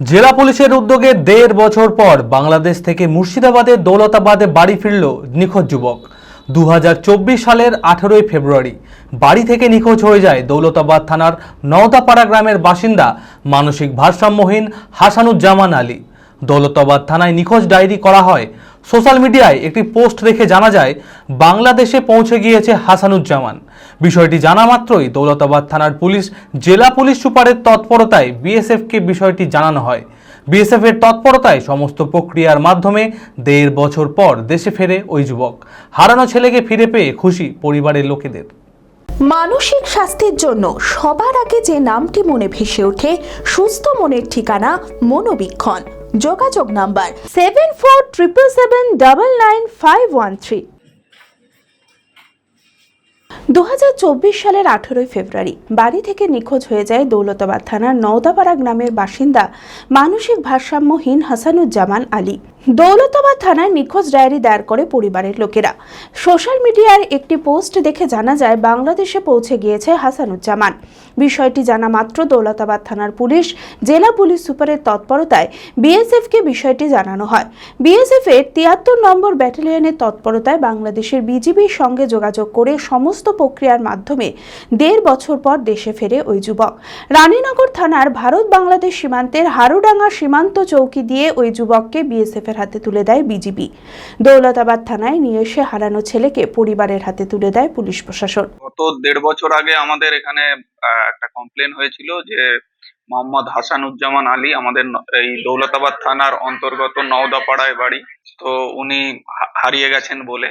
জেলা পুলিশের উদ্যোগে দেড় বছর পর বাংলাদেশ থেকে মুর্শিদাবাদের দৌলতাবাদে বাড়ি ফিরল নিখোঁজ যুবক। দু হাজার চব্বিশ সালের আঠেরোই ফেব্রুয়ারি বাড়ি থেকে নিখোঁজ হয়ে যায় দৌলতাবাদ থানার নওদাপাড়া গ্রামের বাসিন্দা, মানসিক ভারসাম্যহীন হাসানুজ্জামান আলী। দৌলতাবাদ থানায় নিখোঁজ ডায়েরি করা হয় সোশ্যাল মিডিয়ায় একটি পোস্ট দেখে জানা যায়, বাংলাদেশে পৌঁছে গিয়েছে হাসানুজ্জামান। বিষয়টি জানা মাত্রই দৌলতাবাদ থানার পুলিশ, জেলা পুলিশ সুপারের তৎপরতায় বিএসএফকে বিষয়টি জানানো হয়। বিএসএফ এর তৎপরতায় সমস্ত প্রক্রিয়ার মাধ্যমে দেড় বছর পর দেশে ফেরে ওই যুবক। হারানো ছেলেকে ফিরে পেয়ে খুশি পরিবারের লোকেদের। মানসিক স্বাস্থ্যের জন্য সবার আগে যে নামটি মনে ভেসে ওঠে, সুস্থ মনের ঠিকানা মনোবীক্ষণ। যোগাযোগ number seven four triple seven double nine five one three দু হাজার চব্বিশ সালের আঠেরোই ফেব্রুয়ারি, বাড়ি থেকে নিখোঁজ হয়ে যায় দৌলতাবাদ থানার নওদাপাড়া গ্রামের বাসিন্দা মানসিক ভারসাম্যহীন হাসানুজ্জামান আলী। দৌলতাবাদ থানায় নিখোঁজ ডায়েরি দায়ের করে পরিবারের লোকেরা। সোশ্যাল মিডিয়ার একটি পোস্ট দেখে জানা যায়, বাংলাদেশে পৌঁছে গিয়েছে হাসানুজ্জামান। বিষয়টি জানা মাত্র দৌলতাবাদ থানার পুলিশ, জেলা পুলিশ সুপারের তৎপরতায়। বিএসএফকে বিষয়টি জানানো হয়। বিএসএফ এর তিয়াত্তর নম্বর ব্যাটালিয়নের তৎপরতায় বাংলাদেশের বিজিবির সঙ্গে যোগাযোগ করে সমস্ত প্রক্রিয়ার মাধ্যমে দেড় বছর পর দেশে ফেরে ওই যুবক। রানীনগর থানার ভারত বাংলাদেশ সীমান্তের হারুডাঙ্গা সীমান্ত চৌকি দিয়ে ওই যুবককে বিএসএফ এর হাতে তুলে দেয় বিজিবি। দৌলতাবাদ থানায় নিয়ে এসে হারানো ছেলেকে পরিবারের হাতে তুলে দেয় পুলিশ প্রশাসন। গত দেড় বছর আগে আমাদের এখানে একটা কমপ্লেন হয়েছিল যে মোহাম্মদ হাসানুজ্জামান আলী আমাদের এই দৌলতাবাদ থানার অন্তর্গত নওদাপাড়ায় বাড়ি। তো উনি হারিয়ে গেছেন বলে।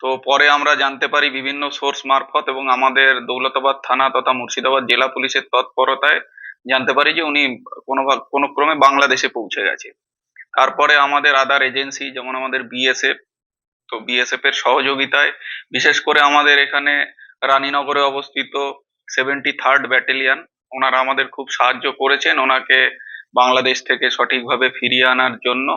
তো পরে আমরা জানতে পারি বিভিন্ন সোর্স মারফত এবং আমাদের দৌলতাবাদ থানা তথা মুর্শিদাবাদ জেলা পুলিশের তৎপরতায় জানতে পারি যে উনি কোনো কোনো ক্রমে বাংলাদেশে পৌঁছে গেছে। তারপরে আমাদের আদার এজেন্সি যেমন আমাদের বিএসএফ তো বিএসএফ এর সহযোগিতায়, বিশেষ করে আমাদের এখানে রানীনগরে অবস্থিত সেভেন্টি থার্ড ব্যাটালিয়ান ওনারা আমাদের খুব সাহায্য করেছেন ওনাকে বাংলাদেশ থেকে সঠিকভাবে ফিরিয়ে আনার জন্য।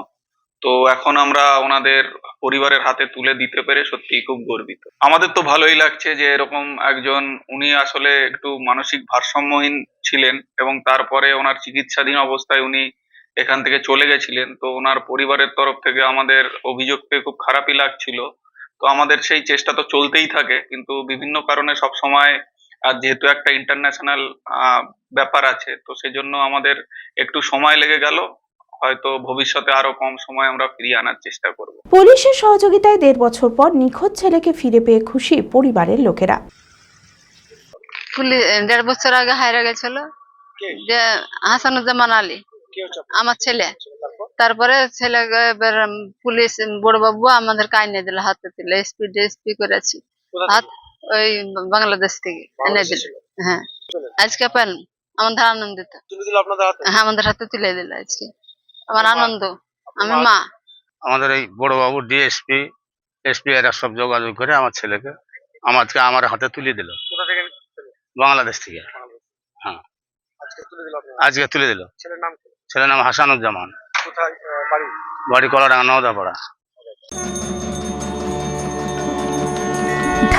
তো এখন আমরা ওনাদের পরিবারের হাতে তুলে দিতে পেরে সত্যি খুব গর্বিত। আমাদের তো ভালোই লাগছে যে এরকম একজন, উনি আসলে একটু মানসিক ভারসাম্যহীন ছিলেন এবং তারপরে ওনার চিকিৎসাধীন অবস্থায় উনি এখান থেকে চলে গেছিলেন। তো ওনার পরিবারের তরফ থেকে আমাদের অভিযোগ পেয়ে খুব খারাপই লাগছিল। তো আমাদের সেই চেষ্টা তো চলতেই থাকে কিন্তু বিভিন্ন কারণে সব সময় আর যেহেতু একটা ইন্টারন্যাশনাল ব্যাপার আছে তো সেজন্য আমাদের একটু সময় লেগে গেল। হয়তো ভবিষ্যতে আরও কম সময় আমরা ফিরিয়ে আনার চেষ্টা করব। পুলিশের সহযোগিতায় দেড় বছর পর নিখোঁজ ছেলেকে ফিরে পেয়ে খুশি পরিবারের লোকেরা। পুলিশ দেড় বছর আগে হাইরা গেছিল। যে হাসানুজ্জামান আলী। আমার ছেলে। তারপরে? ছেলে এবার পুলিশ বড় বাবু আমাদের কাইনে দিল হাতে দিল এসপি ডিএসপি করেছি। হাত ওই বাংলাদেশ থেকে এনে দিল। হ্যাঁ। আজকে পেন আমাদের আনন্দিত। হ্যাঁ আমাদের হাতে তুলে দিল আজকে। আমার আনন্দ। আমি মা? আমাদের এই বড়বাবু ডিএসপি এসপি এরা সব যোগাযোগ করে আমার ছেলেকে আমাকে আমার হাতে তুলে দিল। বাংলাদেশ থেকে। হ্যাঁ। আজকে তুলে দিল ছেলের নাম হাসানুজ্জামান। বাড়ি কলাডাঙ্গা নওদাপাড়া।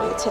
রয়েছে